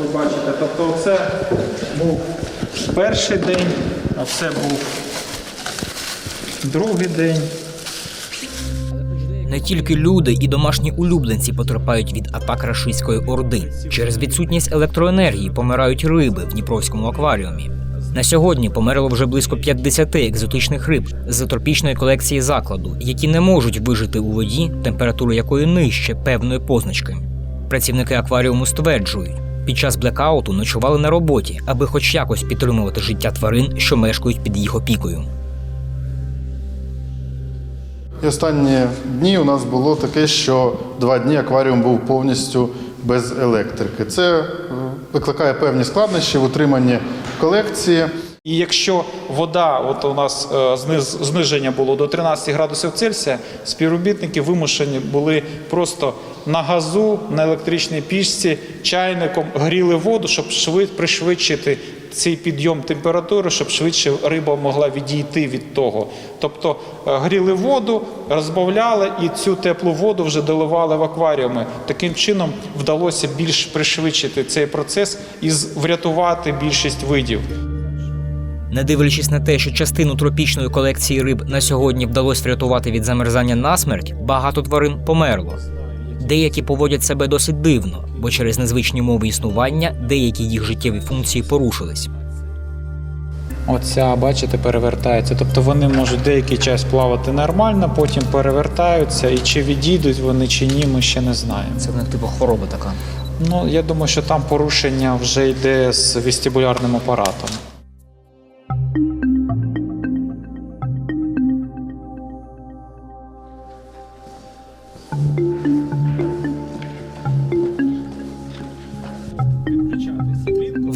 ви бачите. Тобто це був перший день, а це був другий день. Не тільки люди і домашні улюбленці потерпають від атак рашистської орди. Через відсутність електроенергії помирають риби в Дніпровському акваріумі. На сьогодні померло вже близько 50 екзотичних риб з тропічної колекції закладу, які не можуть вижити у воді, температура якої нижче певної позначки. Працівники акваріуму стверджують, під час блекауту ночували на роботі, аби хоч якось підтримувати життя тварин, що мешкають під їх опікою. І останні дні у нас було таке, що два дні акваріум був повністю без електрики. Це е, викликає певні складнощі в утриманні колекції. І якщо вода, от у нас е, зниження було до 13 градусів Цельсія, співробітники вимушені були просто на газу, на електричній пічці, чайником гріли воду, щоб швид, пришвидшити цей підйом температури, щоб швидше риба могла відійти від того. Тобто е, гріли воду, розбавляли і цю теплу воду вже доливали в акваріуми. Таким чином вдалося більш пришвидшити цей процес і врятувати більшість видів. Не дивлячись на те, що частину тропічної колекції риб на сьогодні вдалося врятувати від замерзання насмерть, багато тварин померло. Деякі поводять себе досить дивно, бо через незвичні мови існування деякі їх життєві функції порушились. Оця, бачите, перевертається. Тобто вони можуть деякий час плавати нормально, потім перевертаються, і чи відійдуть вони чи ні, ми ще не знаємо. Це в них типу хвороба така. Ну, я думаю, що там порушення вже йде з вестибулярним апаратом.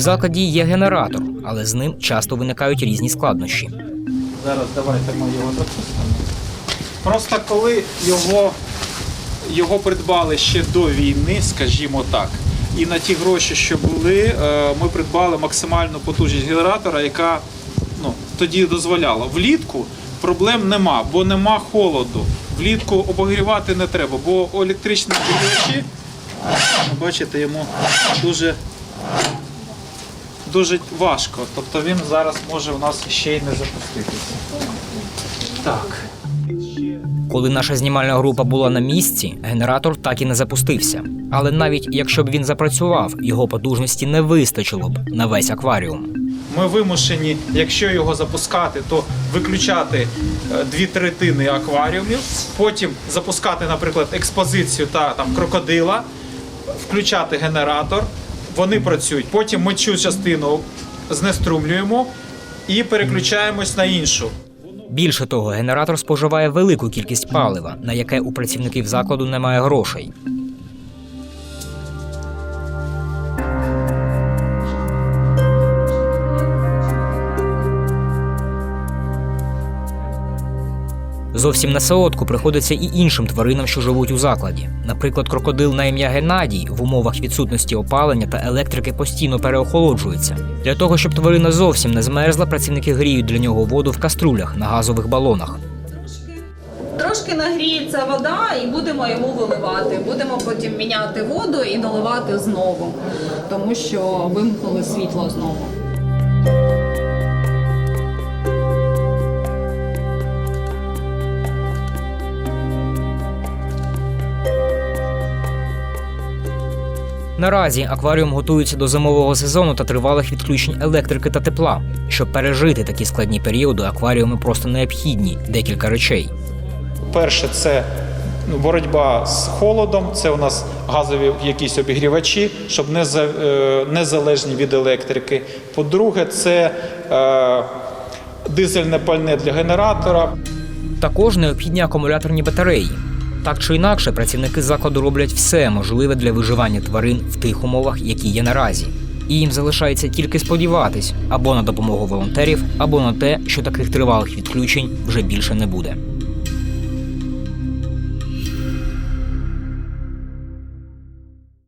В закладі є генератор, але з ним часто виникають різні складнощі. Зараз давайте ми його запустимо. Просто коли його, його придбали ще до війни, скажімо так, і на ті гроші, що були, е, ми придбали максимальну потужність генератора, яка ну, тоді дозволяла. Влітку проблем нема, бо нема холоду. Влітку обогрівати не треба, бо електричні обігрівачі, бачите, йому дуже дуже важко. Тобто він зараз може у нас ще й не запуститися. Так. Коли наша знімальна група була на місці, генератор так і не запустився. Але навіть якщо б він запрацював, його потужності не вистачило б на весь акваріум. Ми вимушені, якщо його запускати, то виключати е, дві третини акваріумів, потім запускати, наприклад, експозицію та там крокодила, включати генератор. Вони працюють. Потім ми цю частину знеструмлюємо і переключаємось на іншу. Більше того, генератор споживає велику кількість палива, на яке у працівників закладу немає грошей. Зовсім на солодку приходиться і іншим тваринам, що живуть у закладі. Наприклад, крокодил на ім'я Геннадій в умовах відсутності опалення та електрики постійно переохолоджується. Для того, щоб тварина зовсім не змерзла, працівники гріють для нього воду в каструлях на газових балонах. Трошки нагріється вода і будемо йому виливати. Будемо потім міняти воду і наливати знову, тому що вимкнули світло знову. Наразі акваріум готується до зимового сезону та тривалих відключень електрики та тепла. Щоб пережити такі складні періоди, акваріуми просто необхідні декілька речей. Перше, це ну, боротьба з холодом, це у нас газові якісь обігрівачі, щоб не, за, е, незалежні від електрики. По-друге, це е, дизельне пальне для генератора. Також необхідні акумуляторні батареї. Так чи інакше, працівники закладу роблять все можливе для виживання тварин в тих умовах, які є наразі. І їм залишається тільки сподіватись або на допомогу волонтерів, або на те, що таких тривалих відключень вже більше не буде.